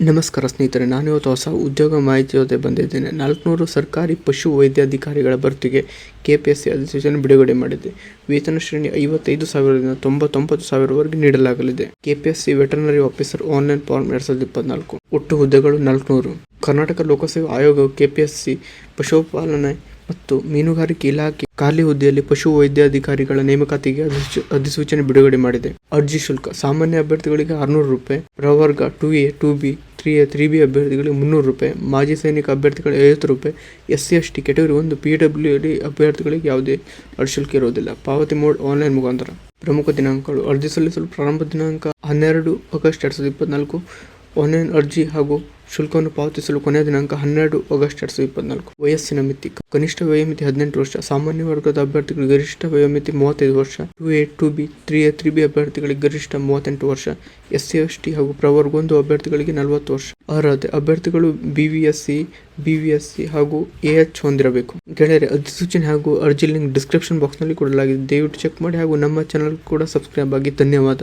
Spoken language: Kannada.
ನಮಸ್ಕಾರ ಸ್ನೇಹಿತರೆ, ನಾನು ಇವತ್ತು ಹೊಸ ಉದ್ಯೋಗ ಮಾಹಿತಿ ಜೊತೆ ಬಂದಿದ್ದೇನೆ. ನಾಲ್ಕುನೂರು ಸರ್ಕಾರಿ ಪಶು ವೈದ್ಯಾಧಿಕಾರಿಗಳ ಭರ್ತಿಗೆ ಕೆ ಪಿ ಎಸ್ ಸಿ ಅಧಿಸೂಚನೆ ಬಿಡುಗಡೆ ಮಾಡಿದೆ. ವೇತನ ಶ್ರೇಣಿ ಐವತ್ತೈದು ಸಾವಿರದಿಂದ ತೊಂಬತ್ತೊಂಬತ್ತು ಸಾವಿರವರೆಗೆ ನೀಡಲಾಗಲಿದೆ. K P S C veterinary officer online form ಎರಡ್ ಸಾವಿರದ ಇಪ್ಪತ್ನಾಲ್ಕು. ಒಟ್ಟು ಹುದ್ದೆಗಳು ನಾಲ್ಕುನೂರು. ಕರ್ನಾಟಕ ಲೋಕಸೇವಾ ಆಯೋಗವು ಸಿ ಪಶುಪಾಲನೆ ಮತ್ತು ಮೀನುಗಾರಿಕೆ ಇಲಾಖೆ ಖಾಲಿ ಹುದ್ದೆಯಲ್ಲಿ ಪಶು ವೈದ್ಯಾಧಿಕಾರಿಗಳ ನೇಮಕಾತಿಗೆ ಅಧಿಸೂ- ಅಧಿಸೂಚನೆ ಬಿಡುಗಡೆ ಮಾಡಿದೆ. ಅರ್ಜಿ ಶುಲ್ಕ, ಸಾಮಾನ್ಯ ಅಭ್ಯರ್ಥಿಗಳಿಗೆ ಆರುನೂರು ರೂಪಾಯಿ, ಪ್ರವರ್ಗ two A, two B three three B ಅಭ್ಯರ್ಥಿಗಳಿಗೆ ಮುನ್ನೂರು ರೂಪಾಯಿ, ಮಾಜಿ ಸೈನಿಕ ಅಭ್ಯರ್ಥಿಗಳಿಗೆ ಐವತ್ತು ರೂಪಾಯಿ S C S T category ಒಂದು, ಪಿ ಡಬ್ಲ್ಯೂ ಡಿ ಅಭ್ಯರ್ಥಿಗಳಿಗೆ ಯಾವುದೇ ಅಡಿಶುಲ್ಕ ಶುಲ್ಕ ಇರುವುದಿಲ್ಲ. ಪಾವತಿ ಮೋಡ್ ಆನ್ಲೈನ್ ಮುಖಾಂತರ. ಪ್ರಮುಖ ದಿನಾಂಕಗಳು. ಅರ್ಜಿ ಸಲ್ಲಿಸಲು ಪ್ರಾರಂಭ ದಿನಾಂಕ ಹನ್ನೆರಡು ಆಗಸ್ಟ್ ಎರಡು ಸಾವಿರದ ಇಪ್ಪತ್ನಾಲ್ಕು. ಆನ್ಲೈನ್ ಅರ್ಜಿ ಹಾಗೂ ಶುಲ್ಕವನ್ನು ಪಾವತಿಸಲು ಕೊನೆಯ ದಿನಾಂಕ ಹನ್ನೆರಡು ಆಗಸ್ಟ್ ಎರಡು ಸಾವಿರದ ಇಪ್ಪತ್ನಾಲ್ಕು. ವಯಸ್ಸಿನ ಮಿತಿ. ಕನಿಷ್ಠ ವಯೋಮಿತಿ ಹದಿನೆಂಟು ವರ್ಷ. ಸಾಮಾನ್ಯ ವರ್ಗದ ಅಭ್ಯರ್ಥಿಗಳಿಗೆ ಗರಿಷ್ಠ ವಯೋಮಿತಿ ಮೂವತ್ತೈದು ವರ್ಷ. Two A, two B, three A, three B ಅಭ್ಯರ್ಥಿಗಳಿಗೆ ಗರಿಷ್ಠ ಮೂವತ್ತೆಂಟು ವರ್ಷ. ಎಸ್ ಸಿ, ಎಸ್ ಟಿ ಹಾಗೂ ಪ್ರವರ್ಗ ಒಂದು ಅಭ್ಯರ್ಥಿಗಳಿಗೆ ನಲವತ್ತು ವರ್ಷ. ಅರ್ಹತೆ. ಅಭ್ಯರ್ಥಿಗಳು B V S C, B V S C ಹಾಗೂ ಎ ಎಚ್ ಹೊಂದಿರಬೇಕು. ಗೆಳೆಯರೆ, ಅಧಿಸೂಚನೆ ಹಾಗೂ ಅರ್ಜಿ ಲಿಂಕ್ ಡಿಸ್ಕ್ರಿಪ್ಷನ್ ಬಾಕ್ಸ್ನಲ್ಲಿ ಕೊಡಲಾಗಿದೆ. ದಯವಿಟ್ಟು ಚೆಕ್ ಮಾಡಿ ಹಾಗೂ ನಮ್ಮ ಚಾನಲ್ ಕೂಡ ಸಬ್ಸ್ಕ್ರೈಬ್ ಆಗಿ. ಧನ್ಯವಾದ.